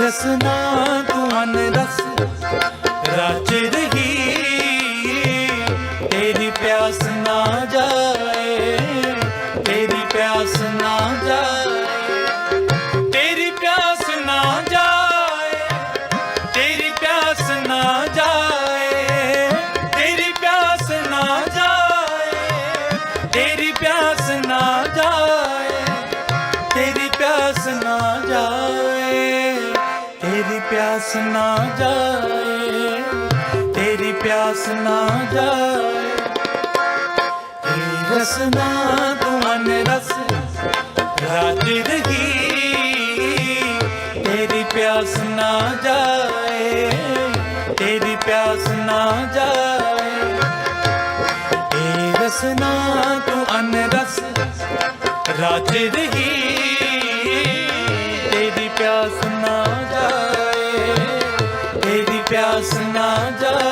ਰਸਨਾ ਤੂੰ ਅਨ ਰਸ ਰਚ ਰਹੀ, ਤੇਰੀ ਪਿਆਸ ਨਾ ਜਾਏ, ਤੇਰੀ ਪਿਆਸ ਨਾ ਜਾਏ। ਤੇਰੀ ਪਿਆਸ ਨਾ ਜਾਏ, ਤੇਰੀ ਪਿਆਸ ਨਾ ਜਾਏ, ਤੇਰੀ ਪਿਆਸ ਨਾ ਜਾਏ, ਤੇਰੀ ਪਿਆਸ ਨਾ ਜਾਏ, ਤੇਰੀ ਪਿਆਸ ਨਾ ਜਾਏ। ਤੇਰੀ ਪਿਆਸ ਨਾ ਜਾਏ, ਤੇਰੀ ਪਿਆਸ ਨਾ ਜਾਏ। ਇਹ ਰਸਨਾ ਤੂੰ ਅਨ ਰਸ ਰਾਤ ਰਹੀ ਤੇਰੀ ਪਿਆਸ ਨਾ ਜਾਏ, ਤੇਰੀ ਪਿਆਸ ਨਾ ਜਾਏ। ਇਹ ਰਸਨਾ ਤੂੰ ਅਨ ਰਸ ਰਾਤ ਰਹੀ ਪਿਆਸ ਨਾ ਜਾ